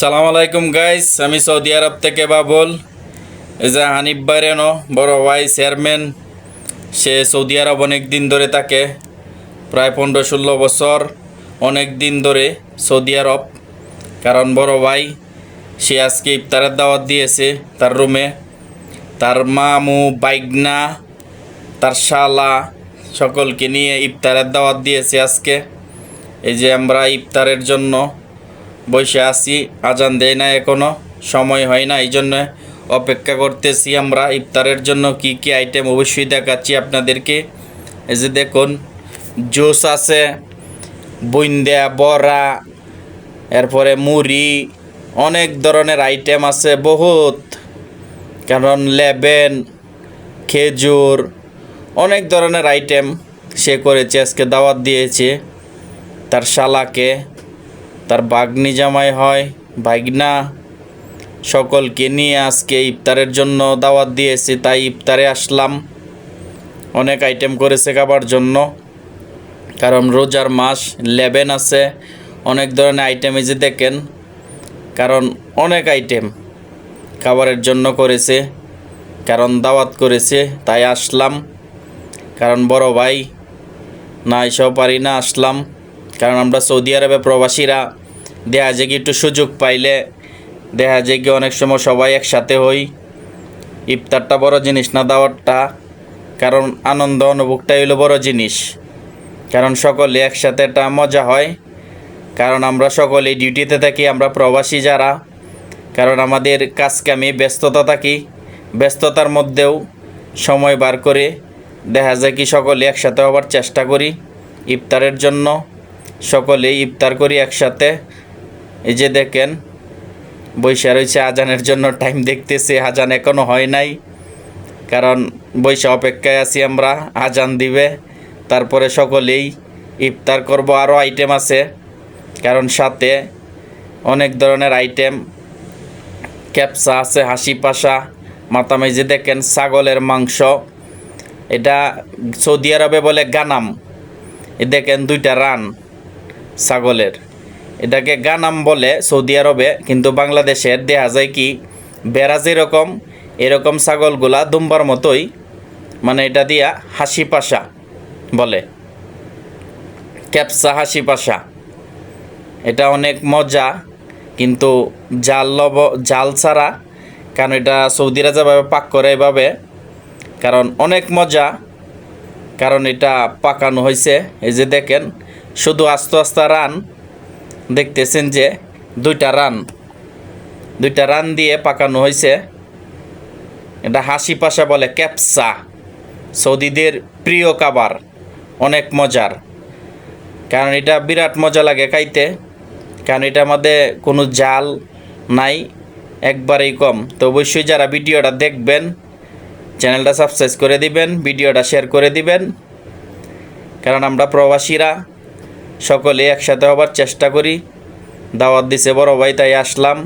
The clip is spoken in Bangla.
সালাম আলাইকুম গাইস আমি সৌদি আরব থেকে বাবুল। এই যে হানিফ বাইরেনো বড় ভাই চেয়ারম্যান সে সৌদি আরব অনেক দিন ধরে থাকে, প্রায় পনেরো ষোলো বছর অনেক দিন ধরে সৌদি আরব। কারণ বড় ভাই, সে আজকে ইফতারের দাওয়াত দিয়েছে তার রুমে। তার মামু, বাইগনা, তার শালা সকলকে নিয়ে ইফতারের দাওয়াত দিয়েছে আজকে। এই যে আমরা ইফতারের জন্য বসে আছি, আজান দেয় না এখনও সময় হয় না এই জন্য অপেক্ষা করতেছি আমরা ইফতারের জন্য কি কি আইটেম অবশ্যই দেখাচ্ছি আপনাদেরকে। এই যে দেখুন, জুস আছে বুন্দা বড়া, এরপরে মুড়ি, অনেক ধরনের আইটেম আছে, বহুত। কারণ লেবেন, খেজুর, অনেক ধরনের আইটেম সে করেছে, আজকে দাওয়াত দিয়েছে তার শালাকে। তার বাগনি জামাই হয় বাইগনা সকলকে নিয়ে আজকে ইফতারের জন্য দাওয়াত দিয়েছি, তাই ইফতারে আসলাম। অনেক আইটেম করেছে খাবার জন্য। কারণ রোজার মাস, লেবেন আছে। অনেক ধরনের আইটেম যে দেখেন, কারণ অনেক আইটেম খাবারের জন্য করেছে, কারণ দাওয়াত করেছে, তাই আসলাম। কারণ বড় ভাই, না এসব পারি না, আসলাম। কারণ আমরা সৌদি আরবে প্রবাসীরা দেখা যায় কি একটু সুযোগ পাইলে দেখা যায় কি অনেক সময় সবাই একসাথে হই। ইফতারটা বড় জিনিস না দাওয়াতটা? কারণ আনন্দ অনুভবটাই হলো বড় জিনিস। কারণ সকলে একসাথে একটা মজা হয়। কারণ আমরা সকলেই ডিউটিতে থাকি, আমরা প্রবাসী যারা। কারণ আমাদের কাজ কামে ব্যস্ততা থাকি। ব্যস্ততার মধ্যেও সময় বার করে দেখা যায় কি সকলে একসাথে হবার চেষ্টা করি। ইফতারের জন্য সকলেই ইফতার করি একসাথে। এই যে দেখেন, বৈশা রয়েছে আজানের জন্য টাইম দেখতেছি, আজান এখনও হয় নাই। কারণ বৈশা অপেক্ষায় আছি আমরা, আজান দিবে, তারপরে সকলেই ইফতার করব। আরও আইটেম আছে, কারণ সাথে অনেক ধরনের আইটেম ক্যাপসা আছে, হাসি পাশা মাতামেজি দেখেন, ছাগলের মাংস, এটা সৌদি আরবে বলে গানাম। এ দেখেন দুইটা রান ছাগলের। এটাকে গানাম বলে সৌদি আরবে, কিন্তু বাংলাদেশের দেখা যায় কি, বেড়া যেরকম, এরকম ছাগলগুলা দুম্বার মতোই মানে এটা দিয়া হাসি পাশা বলে। ক্যাপসা হাসি পাশা। এটা অনেক মজা, কিন্তু জাল লব, জাল ছাড়া, কারণ এটা সৌদিরা যেভাবে পাক করে এভাবে, কারণ অনেক মজা, কারণ এটা পাকানো হয়েছে এই যে দেখেন, শুধু আস্তে আস্তে রান দেখতেছেন যে দুইটা রান। দুইটা রান দিয়ে পাকানো হয়েছে। এটা হাসি পাশা বলে ক্যাপসা, সৌদিদের প্রিয় খাবার, অনেক মজার। কারণ এটা বিরাট মজা লাগে খাইতে। কারণ এটার মধ্যে কোনো জাল নাই, একবারেই কম। তো অবশ্যই যারা ভিডিওটা দেখবেন, চ্যানেলটা সাবস্ক্রাইব করে দিবেন, ভিডিওটা শেয়ার করে দিবেন। কারণ আমরা প্রবাসীরা সকলে একসাথে হবার চেষ্টা করি। দাওয়াত দিছে বড় ভাই তাই আসলাম।